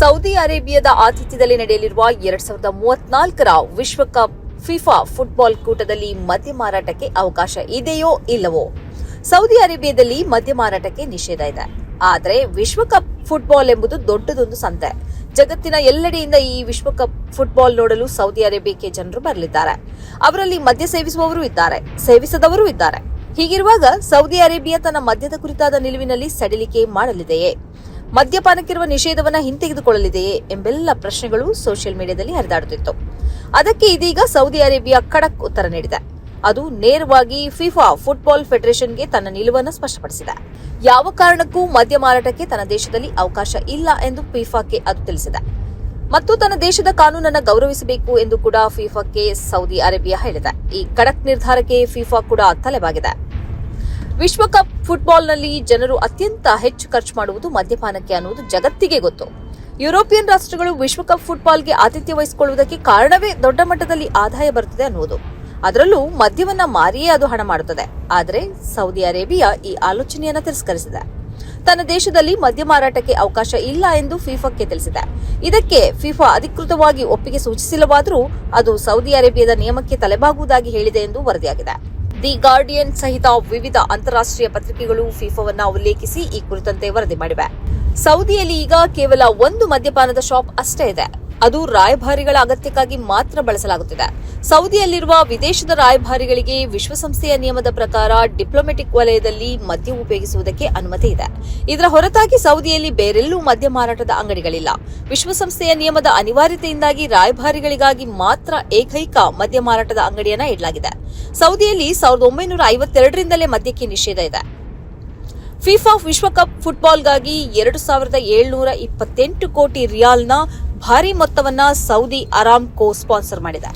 Saudi ಅರೇಬಿಯಾದ ಆತಿಥ್ಯದಲ್ಲಿ ನಡೆಯಲಿರುವ ಎರಡ್ ಸಾವಿರದ ಮೂವತ್ನಾಲ್ಕರ ವಿಶ್ವಕಪ್ ಫಿಫಾ ಫುಟ್ಬಾಲ್ ಕೂಟದಲ್ಲಿ ಮದ್ಯ ಮಾರಾಟಕ್ಕೆ ಅವಕಾಶ ಇದೆಯೋ ಇಲ್ಲವೋ? ಸೌದಿ ಅರೇಬಿಯಾದಲ್ಲಿ ಮದ್ಯ ಮಾರಾಟಕ್ಕೆ ನಿಷೇಧ ಇದೆ. ಆದರೆ ವಿಶ್ವಕಪ್ ಫುಟ್ಬಾಲ್ ಎಂಬುದು ದೊಡ್ಡದೊಂದು ಸಂತೆ. ಜಗತ್ತಿನ ಎಲ್ಲೆಡೆಯಿಂದ ಈ ವಿಶ್ವಕಪ್ ಫುಟ್ಬಾಲ್ ನೋಡಲು ಸೌದಿ ಅರೇಬಿಯಾಕ್ಕೆ ಜನರು ಬರಲಿದ್ದಾರೆ. ಅವರಲ್ಲಿ ಮದ್ಯ ಸೇವಿಸುವವರು ಇದ್ದಾರೆ, ಸೇವಿಸದವರು ಇದ್ದಾರೆ. ಹೀಗಿರುವಾಗ ಸೌದಿ ಅರೇಬಿಯಾ ತನ್ನ ಮದ್ಯದ ಕುರಿತಾದ ನಿಲುವಿನಲ್ಲಿ ಸಡಿಲಿಕೆ ಮಾಡಲಿದೆಯೇ? ಮದ್ಯಪಾನಕ್ಕಿರುವ ನಿಷೇಧವನ್ನ ಹಿಂತೆಗೆದುಕೊಳ್ಳಲಿದೆಯೇ ಎಂಬೆಲ್ಲ ಪ್ರಶ್ನೆಗಳು ಸೋಷಿಯಲ್ ಮೀಡಿಯಾದಲ್ಲಿ ಹರಿದಾಡುತ್ತಿತ್ತು. ಅದಕ್ಕೆ ಇದೀಗ ಸೌದಿ ಅರೇಬಿಯಾ ಖಡಕ್ ಉತ್ತರ ನೀಡಿದೆ. ಅದು ನೇರವಾಗಿ ಫಿಫಾ ಫುಟ್ಬಾಲ್ ಫೆಡರೇಷನ್ಗೆ ತನ್ನ ನಿಲುವನ್ನು ಸ್ಪಷ್ಟಪಡಿಸಿದೆ. ಯಾವ ಕಾರಣಕ್ಕೂ ಮದ್ಯ ಮಾರಾಟಕ್ಕೆ ತನ್ನ ದೇಶದಲ್ಲಿ ಅವಕಾಶ ಇಲ್ಲ ಎಂದು ಫಿಫಾಕ್ಕೆ ಅದು ತಿಳಿಸಿದೆ. ಮತ್ತು ತನ್ನ ದೇಶದ ಕಾನೂನನ್ನು ಗೌರವಿಸಬೇಕು ಎಂದು ಕೂಡ ಫಿಫಾಕ್ಕೆ ಸೌದಿ ಅರೇಬಿಯಾ ಹೇಳಿದೆ. ಈ ಖಡಕ್ ನಿರ್ಧಾರಕ್ಕೆ ಫಿಫಾ ಕೂಡ ತಲೆಬಾಗಿದೆ. ವಿಶ್ವಕಪ್ ಫುಟ್ಬಾಲ್ನಲ್ಲಿ ಜನರು ಅತ್ಯಂತ ಹೆಚ್ಚು ಖರ್ಚು ಮಾಡುವುದು ಮದ್ಯಪಾನಕ್ಕೆ ಅನ್ನುವುದು ಜಗತ್ತಿಗೆ ಗೊತ್ತು. ಯುರೋಪಿಯನ್ ರಾಷ್ಟ್ರಗಳು ವಿಶ್ವಕಪ್ ಫುಟ್ಬಾಲ್ಗೆ ಆತಿಥ್ಯ ವಹಿಸಿಕೊಳ್ಳುವುದಕ್ಕೆ ಕಾರಣವೇ ದೊಡ್ಡ ಮಟ್ಟದಲ್ಲಿ ಆದಾಯ ಬರುತ್ತದೆ ಅನ್ನುವುದು. ಅದರಲ್ಲೂ ಮದ್ಯವನ್ನ ಮಾರಿಯೇ ಅದು ಹಣ ಮಾಡುತ್ತದೆ. ಆದರೆ ಸೌದಿ ಅರೇಬಿಯಾ ಈ ಆಲೋಚನೆಯನ್ನು ತಿರಸ್ಕರಿಸಿದೆ. ತನ್ನ ದೇಶದಲ್ಲಿ ಮದ್ಯ ಮಾರಾಟಕ್ಕೆ ಅವಕಾಶ ಇಲ್ಲ ಎಂದು ಫಿಫಾಕ್ಕೆ ತಿಳಿಸಿದೆ. ಇದಕ್ಕೆ ಫಿಫಾ ಅಧಿಕೃತವಾಗಿ ಒಪ್ಪಿಗೆ ಸೂಚಿಸಿಲ್ಲವಾದರೂ ಅದು ಸೌದಿ ಅರೇಬಿಯಾದ ನಿಯಮಕ್ಕೆ ತಲೆಬಾಗುವುದಾಗಿ ಹೇಳಿದೆ ಎಂದು ವರದಿಯಾಗಿದೆ. ದಿ ಗಾರ್ಡಿಯನ್ ಸಹಿತ ವಿವಿಧ ಅಂತಾರಾಷ್ಟ್ರೀಯ ಪತ್ರಿಕೆಗಳು ಫಿಫಾವನ್ನ ಉಲ್ಲೇಖಿಸಿ ಈ ಕುರಿತಂತೆ ವರದಿ ಮಾಡಿವೆ. ಸೌದಿಯಲ್ಲಿ ಈಗ ಕೇವಲ ಒಂದು ಮದ್ಯಪಾನದ ಶಾಪ್ ಅಷ್ಟೇ ಇದೆ. ಅದು ರಾಯಭಾರಿಗಳ ಅಗತ್ಯಕ್ಕಾಗಿ ಮಾತ್ರ ಬಳಸಲಾಗುತ್ತಿದೆ. ಸೌದಿಯಲ್ಲಿರುವ ವಿದೇಶದ ರಾಯಭಾರಿಗಳಿಗೆ ವಿಶ್ವಸಂಸ್ಥೆಯ ನಿಯಮದ ಪ್ರಕಾರ ಡಿಪ್ಲೊಮೆಟಿಕ್ ವಲಯದಲ್ಲಿ ಮದ್ಯ ಉಪಯೋಗಿಸುವುದಕ್ಕೆ ಅನುಮತಿ ಇದೆ. ಇದರ ಹೊರತಾಗಿ ಸೌದಿಯಲ್ಲಿ ಬೇರೆಲ್ಲೂ ಮದ್ಯ ಮಾರಾಟದ ಅಂಗಡಿಗಳಿಲ್ಲ. ವಿಶ್ವಸಂಸ್ಥೆಯ ನಿಯಮದ ಅನಿವಾರ್ಯತೆಯಿಂದಾಗಿ ರಾಯಭಾರಿಗಳಿಗಾಗಿ ಮಾತ್ರ ಏಕೈಕ ಮದ್ಯ ಮಾರಾಟದ ಅಂಗಡಿಯನ್ನ ಇಡಲಾಗಿದೆ. ಸೌದಿಯಲ್ಲಿ ಸಾವಿರದ ಒಂಬೈನೂರ ಐವತ್ತೆರಡರಿಂದಲೇ ಮದ್ಯಕ್ಕೆ ನಿಷೇಧ ಇದೆ. ಫಿಫಾ ವಿಶ್ವಕಪ್ ಫುಟ್ಬಾಲ್ಗಾಗಿ ಎರಡು ಸಾವಿರದ ಏಳ್ನೂರ ಇಪ್ಪತ್ತೆಂಟು ಕೋಟಿ ರಿಯಾಲ್ನ ಭಾರಿ ಮೊತ್ತವನ್ನ ಸೌದಿ ಅರಾಮ್ಕೋ ಸ್ಪಾನ್ಸರ್ ಮಾಡಿದೆ